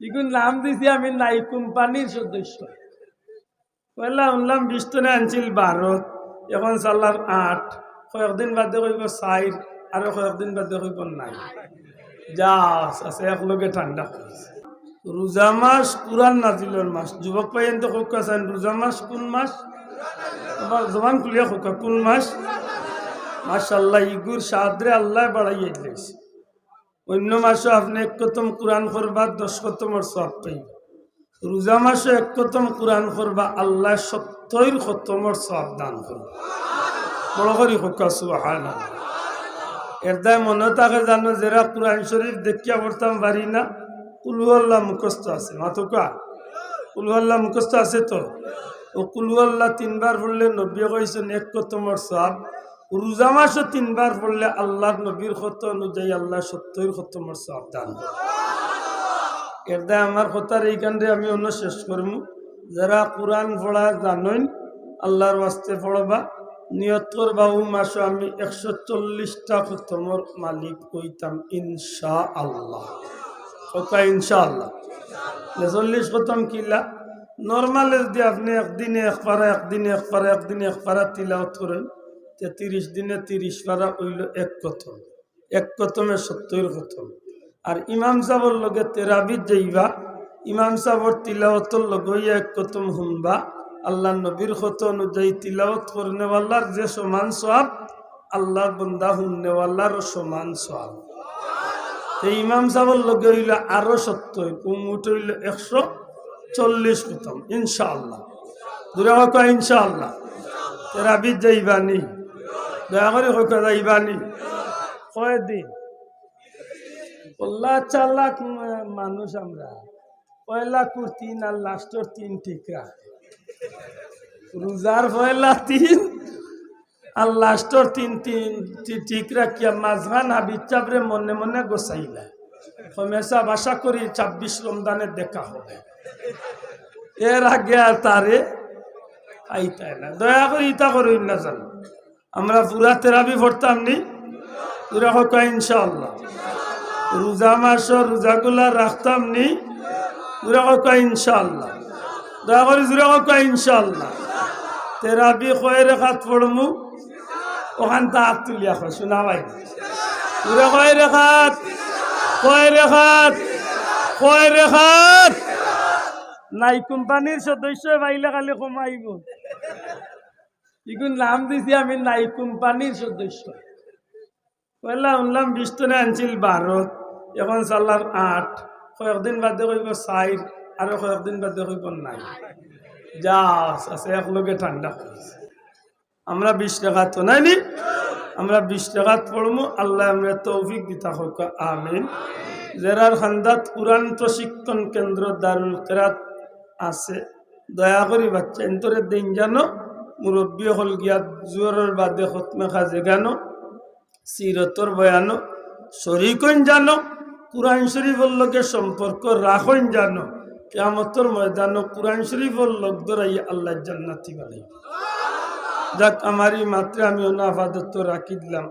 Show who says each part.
Speaker 1: ইগুন নাম দিছি আমি নাই কোম্পানির সদস্য। পয়লা শুনলাম বিষ্টনে আনছিল ভারত এখন চাল্লার আট। কয়েকদিন বাদে কইব চাইর আৰু কয়েকদিন বাদে কইব নাই। যা আছে একলগে ঠান্ডা রোজা মাস কুরআন নাজিলের মাস। যুবক পাইয়েন তো কোক আছেন রোজা মাস কোন মাস? আবার জবান খুলিয়া কোকা কোন মাস? মাশাল্লাহ ইগুর সাদরে আল্লাহ বাড়াইয়ে দিয়েছে অন্য মাসে আপনি এক কতম কোরআন করবা দশ কতমর সব পাইব। রোজা মাসে এক কতম কোরআন করবা আল্লাহ সত্তর কতমর সব দান করবা। বড় এর দায় মনে থাকে জানো, যারা কোরআন শরীফ দেখিয়া পড়তাম পারি না কুলুয়াল্লাহ মুখস্থ আছে। মাতুকা কুলুয়াল্লাহ মুখস্থ আছে তো? ও কুলুয়াল্লাহ তিনবার পড়লে নব্বী কইছেন, এক কতমর সব রোজা মাসও তিনবার পড়লে আল্লাহর নবীর কত অনুযায়ী আল্লাহ সত্তর কতমর সব দান করে। এর দায় আমার কথার এইখানে আমি অন্য শেষ করব। যারা কোরআন পড়া জানেন, আল্লাহর বাস্তে পড়বা, নিয়ত করবা, ও মাসে আমি একশো চল্লিশটা খতমর মালিক কইতাম ইনশা আল্লাহ কথা ইনশা আল্লাহ চল্লিশ খতম কিলা নর্মাল যদি আপনি একদিনে এক একদিনে এক একদিনে এক পারা তিলাওত করেন তে তিরিশ দিনে তিরিশ পারা হইল এক কথম এক কথমে সত্তর কথম আর ইমাম সাহর লগে তেরাবিদ যাইবা, ইমাম সাহর তিলাওতর লগইয়া এক কথম শুনবা আল্লাহ নবীর কত অনুযায়ী তিলাওত করনেওয়ালার যে সমান সব আল্লাহর বন্দা শুননেওয়ালারও সমান সব এই ইমাম সাহর লগে হইল আরও সত্তর উমুট হইল একশো চল্লিশ খতম ইনশাআল্লাহ। দূরে হোক ইনশাআল্লাহ? তেরাবিদ যাইবানি দয়া করে হোক যাইবানি কয়দিন পল্লা চালাক মানুষ আমরা। পয়লা কুর্তিন আর লাস্টর তিন রাখে রোজার পয়লা তিন আর লাস্টর তিন তিন ঠিক রাখিয়া মাঝখান? হাবিজ চাপরে মনে মনে গোসাইলা। হমেশা বাসা করি ছাব্বিশ রমদানে দেখা হবে। এর আগে আর তারে আইতাই না। দয়া করে ইতা করুন না জানো। আমরা পুরা তেরাবি পড়তাম নি? পুরা হোক ইনশাআল্লাহ। রোজা মাস রোজাগুলা রাখতাম নি? পুরা হোক ইনশাআল্লাহ। দয়া করে জুড়ে হোক ইনশাআল্লাহ। তেরাবি কয়ে রেখাত পড়মু? ওখান তা হাত তুলিয়া হয় শোনা ভাই। পুরা কয় রেখাত কয় রেখাত কয় রেখাত নাই কোম্পানির সদস্য পাইলে খালি কমাইব। ইগুন নাম দিছি আমি নাই কোম্পানির সদস্য। পয়লা শুনলাম বিষ্টনে আনছিল ভারত এখন চাল্লার আট। কয়েকদিন বাদে কইব চাইর আৰু কয়েকদিন বাদে কইব নাই। যা আছে, একলগে ঠান্ডা আমরা বিশ টাকা তো নাই নি? আমরা বিশ টাকাত পড়মু, আল্লাহ আমরা তৌফিক দিতা হোক, আমিন। জেরার খান্দাত কোরআন প্রশিক্ষণ কেন্দ্র দারুল কেরাত আছে। দয়া করি বাচ্চা, এন্তরে দিন জানো। মুরব্বী হল গিয়া জোরের বাদে খতমে খাজে গানো, সিরতর বয়ানো শরিকন জানো, কোরআন শরীফের লগে সম্পর্ক রাখইন জানো কেমতর ময়দানো কোরআন শরীফের লোক ধরাই আল্লাহ জান্নাতি বানাই যাক, আমারই মাত্রে আমি অনাফাদত্ব রাখি দিলাম।